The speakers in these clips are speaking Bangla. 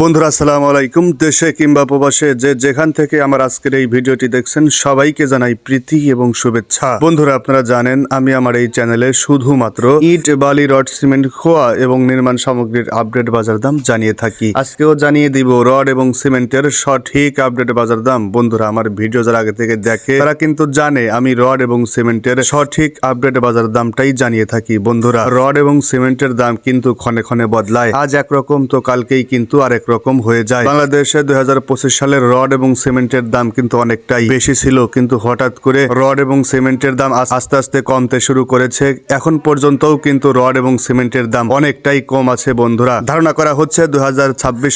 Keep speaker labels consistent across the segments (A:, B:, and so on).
A: বন্ধুরা, আসসালামু আলাইকুম। দেশে কিংবা প্রবাসে যে যেখান থেকে আমার আজকের এই ভিডিওটি দেখছেন, সবাইকে জানাই প্রীতি এবং শুভেচ্ছা। বন্ধুরা, আপনারা জানেন, আমি আমার এই চ্যানেলে শুধুমাত্র ইট, বালি, রড, সিমেন্ট, খোয়া এবং নির্মাণ সামগ্রীর আপডেট বাজার দাম জানিয়ে থাকি। আজকেও জানিয়ে দিব, রড এবং সিমেন্টের সঠিক আপডেট বাজার দাম। বন্ধুরা, আমার ভিডিও যারা আগে থেকে দেখে, তারা কিন্তু জানে, আমি রড এবং সিমেন্টের সঠিক আপডেট বাজার দামটাই জানিয়ে থাকি। বন্ধুরা, রড এবং সিমেন্টের দাম কিন্তু ক্ষণে ক্ষণে বদলায়। আজ একরকম, তো কালকেই কিন্তু আরেক রকম হয়ে যায়। বাংলাদেশে দুই সালের রড এবং সিমেন্টের দাম কিন্তু অনেকটাই বেশি ছিল, কিন্তু হঠাৎ করে রড এবং সিমেন্টের দাম আস্তে আস্তে কমতে শুরু করেছে। এখন পর্যন্তও কিন্তু রড এবং সিমেন্টের দাম অনেকটাই কম আছে বন্ধুরা। ধারণা করা হচ্ছে দুই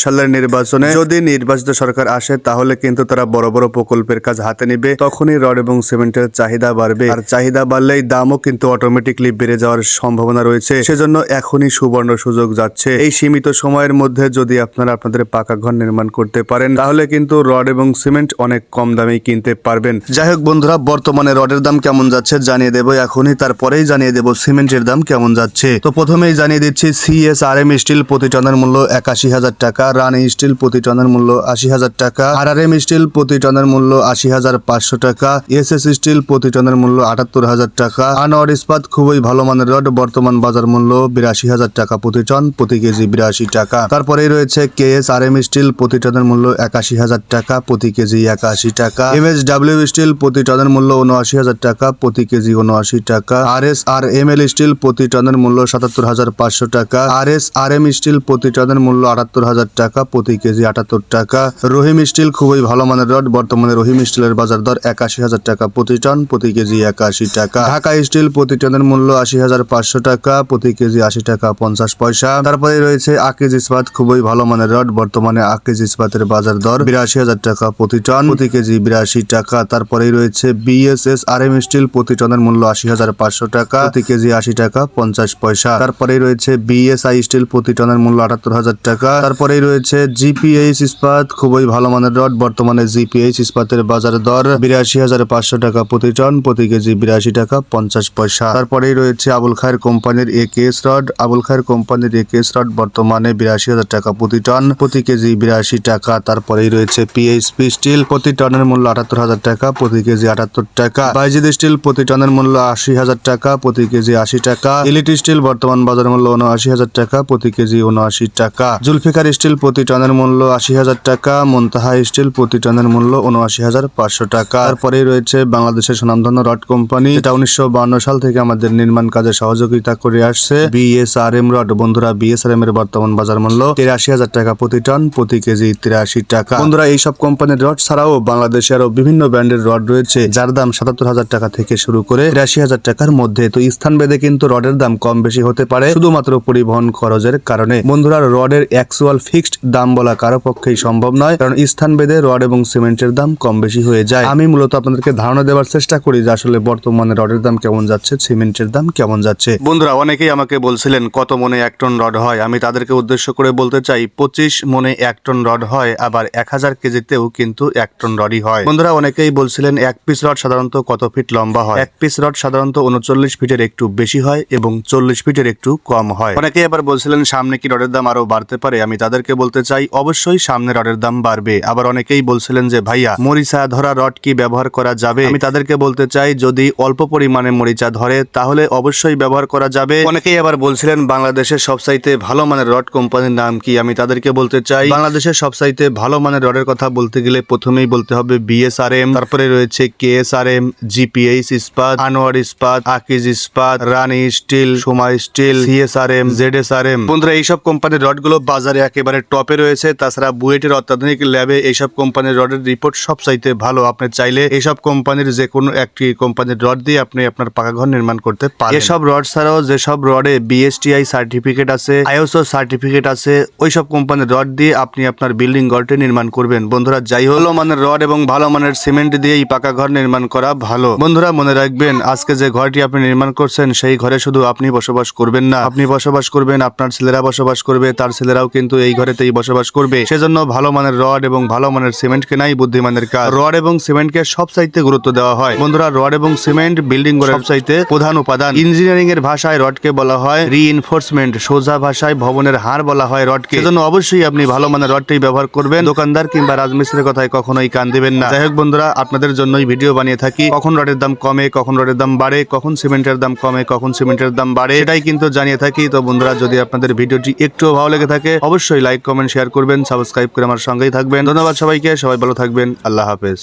A: সালের নির্বাচনে যদি নির্বাচিত সরকার আসে, তাহলে কিন্তু তারা বড় বড় প্রকল্পের কাজ হাতে নিবে। তখনই রড এবং সিমেন্টের চাহিদা বাড়বে। আর চাহিদা বাড়লেই দামও কিন্তু অটোমেটিকলি বেড়ে যাওয়ার সম্ভাবনা রয়েছে। সেজন্য এখনই সুবর্ণ সুযোগ যাচ্ছে। এই সীমিত সময়ের মধ্যে যদি আপনারা আপনাদের পাকা ঘর নির্মাণ করতে পারেন, তাহলে কিন্তু রড এবং সিমেন্ট অনেক কম দামে কিনতে পারবেন। যাই হোক বন্ধুরা, বর্তমানে রডের দাম কেমন যাচ্ছে জানিয়ে দেবো এখনই, তারপরেই জানিয়ে দেবো সিমেন্টের দাম কেমন যাচ্ছে। তো প্রথমেই জানিয়ে দিচ্ছি সিএস আর এম স্টিল প্রতি টনের মূল্য একাশি হাজার টাকা, রানি স্টিল প্রতি টনের মূল্য আশি হাজার টাকা আর আর এম স্টিল প্রতি টনের মূল্য আশি হাজার পাঁচশো টাকা এস এস স্টিল প্রতি টনের মূল্য আটাত্তর হাজার টাকা, আনোয়ার ইস্পাত খুবই ভালো মানের রড, বর্তমান বাজার মূল্য বিরাশি হাজার টাকা প্রতি টন প্রতি কেজি বিরাশি টাকা। তারপরেই রয়েছে কে এস স্টিল প্রতি টনের মূল্য একাশি হাজার টাকা, প্রতি কেজি একাশি টাকা। এম এস ডাব্লিউ স্টিল প্রতি টনের মূল্য উনআশি হাজার টাকা, প্রতি কেজি উনআশি টাকা। R S R M L steel প্রতি টনের মূল্য সাতাত্তর হাজার পাঁচশো টাকা। R S R M steel প্রতি টনের মূল্য আটাত্তর হাজার টাকা, প্রতি কেজি আটাত্তর টাকা। রহিম স্টিল খুবই ভালো মানের রড, বর্তমানে রহিম স্টিলের বাজার দর একাশি হাজার টাকা প্রতি টন, প্রতি কেজি একাশি টাকা। ঢাকা স্টিল প্রতি টনের মূল্য আশি হাজার পাঁচশো টাকা, প্রতি কেজি আশি টাকা পঞ্চাশ পয়সা। তারপরে রয়েছে আকিজ ইস্পাত, খুবই ভালো মানের রড বর্তমানে আকিজ ইস্পাতের বাজার দর বিরাশি হাজার টাকা প্রতি টন। প্রতি কেজি বিরাশি টাকা। তারপরেই রয়েছে বিএসএস আর এম স্টিল প্রতি টনের মূল্য আশি হাজার পাঁচশো টাকা। প্রতি কেজি আশি টাকা পঞ্চাশ পয়সা। তারপরেই রয়েছে বিএসআই স্টিল প্রতি টনের মূল্য আটাত্তর হাজার টাকা। তারপরেই রয়েছে জিপিএইচ ইস্পাত, খুবই ভালো মানের রড। বর্তমানে জিপিএইচ ইস্পাতের বাজার দর বিরাশি হাজার পাঁচশো টাকা প্রতি টন। প্রতি কেজি বিরাশি টাকা পঞ্চাশ পয়সা। তারপরেই রয়েছে আবুল খায়ের কোম্পানির এ কেস রড। আবুল খায়ের কোম্পানির এ কেস রড বর্তমানে বিরাশি হাজার টাকা প্রতি টন। প্রতি কেজি বিরাশি টাকা, তারপরেই রয়েছে পিএইচপি স্টিল প্রতি টনের মূল্য আটাত্তর হাজার টাকা, প্রতি কেজি আটাত্তর টাকা। বাইজিদ স্টিল প্রতি টনের মূল্য আশি হাজার টাকা, প্রতি কেজি আশি টাকা। এলিট স্টিল বর্তমান বাজার মূল্য উনআশি হাজার টাকা, প্রতি কেজি উনআশি টাকা। জুলফিকার স্টিল প্রতি টনের মূল্য আশি হাজার টাকা, মন্তাহা স্টিল প্রতি টনের মূল্য উনআশি হাজার পাঁচশো টাকা। তারপরেই রয়েছে বাংলাদেশের সুনামধন্য রড কোম্পানি। যেটা উনিশশো বান্ন সাল থেকে আমাদের নির্মাণ কাজে সহযোগিতা করে আসছে। BSRM rod. বন্ধুরা বিএসআরএম এর বর্তমান বাজার মূল্য তিরাশি হাজার টাকা প্রতি টন, প্রতি কেজি তিরাশি টাকা। বন্ধুরা, এইসব কোম্পানির রড ছাড়াও বাংলাদেশে আরও বিভিন্ন ব্র্যান্ডের রড রয়েছে, যার দাম সাতাত্তর হাজার টাকা থেকে শুরু করে তিরাশি হাজার টাকার মধ্যে। তো স্থান ভেদে কিন্তু রডের দাম কম বেশি হতে পারে, শুধুমাত্র পরিবহন খরচের কারণে। বন্ধুরা, রডের অ্যাকচুয়াল ফিক্সড দাম বলা কারও পক্ষেই সম্ভব নয়, কারণ স্থান ভেদে রড এবং সিমেন্টের দাম কম বেশি হয়ে যায়। আমি মূলত আপনাদেরকে ধারণা দেওয়ার চেষ্টা করি যে আসলে বর্তমানে রডের দাম কেমন যাচ্ছে, সিমেন্টের দাম কেমন যাচ্ছে। বন্ধুরা, অনেকেই আমাকে বলছিলেন, কত মনে এক টন রড হয়? আমি তাদেরকে উদ্দেশ্য করে বলতে চাই পঁচিশ মনে এক টন রড হয়, আবার এক হাজার কেজিতেও কিন্তু এক টন রডই হয়। বন্ধুরা, অনেকেই বলছিলেন এক পিস রড সাধারণত কত ফিট লম্বা হয়? এক পিস রড সাধারণত উনচল্লিশ ফিটের একটু বেশি হয় এবং চল্লিশ ফিটের একটু কম হয়। অনেকেই আবার বলছিলেন, সামনে কি রডের দাম আরও বাড়তে পারে? আমি তাদেরকে বলতে চাই, অবশ্যই সামনে রডের দাম বাড়বে। আবার অনেকেই বলছিলেন যে, ভাইয়া, মরিচা ধরা রড কি ব্যবহার করা যাবে? আমি তাদেরকে বলতে চাই, যদি অল্প পরিমাণে মরিচা ধরে, তাহলে অবশ্যই ব্যবহার করা যাবে। অনেকেই আবার বলছিলেন, বাংলাদেশের সবসাইতে ভালো মানের রড কোম্পানির নাম কি? আমি তাদেরকে বলতে চাই, বাংলাদেশের সবসাইতে ভালো মানের রডের কথা বলতে গেলে প্রথমেই বলতে হবে বিএসআরএম তারপরে রয়েছে কেএসআরএম জিপিএইচ ইস্পাত, Anwar Ispat, Akij Ispat, Rani steel, Soma steel CSRM ZSRM বন্ধুরা, এইসব কোম্পানির রডগুলো বাজারে একেবারে টপে রয়েছে। তাছাড়া বুয়েটের অত্যাধুনিক ল্যাবে এইসব কোম্পানির রডের রিপোর্ট সব চাইতে ভালো। আপনি চাইলে এইসব কোম্পানির যে কোনো একটি কোম্পানির রড দিয়ে আপনি আপনার পাকা ঘর নির্মাণ করতে পারেন এসব রড ছাড়াও যেসব রডে বিএসটিআই সার্টিফিকেট আছে আইএসও সার্টিফিকেট আছে, ওইসব কোম্পানির রড দিয়ে আপনি আপনার বিল্ডিং ঘরটি নির্মাণ করবেন। বন্ধুরা, যাই হলো মানের রড এবং ভালো মানের সিমেন্ট দিয়ে এই পাকা ঘর নির্মাণ করা ভালো। বন্ধুরা, মনে রাখবেন, আজকে যে ঘরটি আপনি নির্মাণ করছেন, সেই ঘরে শুধু আপনি বসবাস করবেন না। আপনি বসবাস করবেন, আপনার ছেলেরা বসবাস করবে, তার ছেলেরাও কিন্তু এই ঘরেতেই বসবাস করবে। সেজন্য ভালো মানের রড এবং ভালো মানের সিমেন্ট কেনাই বুদ্ধিমানের কাজ। রড এবং সিমেন্টকে সব চাইতে গুরুত্ব দেওয়া হয়। বন্ধুরা, রড এবং সিমেন্ট বিল্ডিং করে সব চাইতে প্রধান উপাদান। ইঞ্জিনিয়ারিং এর ভাষায় রডকে বলা হয় রিইনফোর্সমেন্ট সোজা ভাষায় ভবনের হার বলা হয় রডকে। সেজন্য অবশ্যই অবশ্যই আপনি ভালো মানের রডটি ব্যবহার করবেন। দোকানদার কিংবা রাজমিস্ত্রির কথায় কখনোই কান দেবেন না। যাই হোক বন্ধুরা, আপনাদের জন্যই ভিডিও বানিয়ে থাকি। কখন রডের দাম কমে, কখন রডের দাম বাড়ে, কখন সিমেন্টের দাম কমে, কখন সিমেন্টের দাম বাড়ে এটাই কিন্তু জানিয়ে থাকি। তো বন্ধুরা, যদি আপনাদের ভিডিওটি একটুও ভালো লেগে থাকে, অবশ্যই লাইক, কমেন্ট, শেয়ার করবেন, সাবস্ক্রাইব করে আমার সঙ্গেই থাকবেন। ধন্যবাদ সবাইকে, সবাই ভালো থাকবেন। আল্লাহ হাফেজ।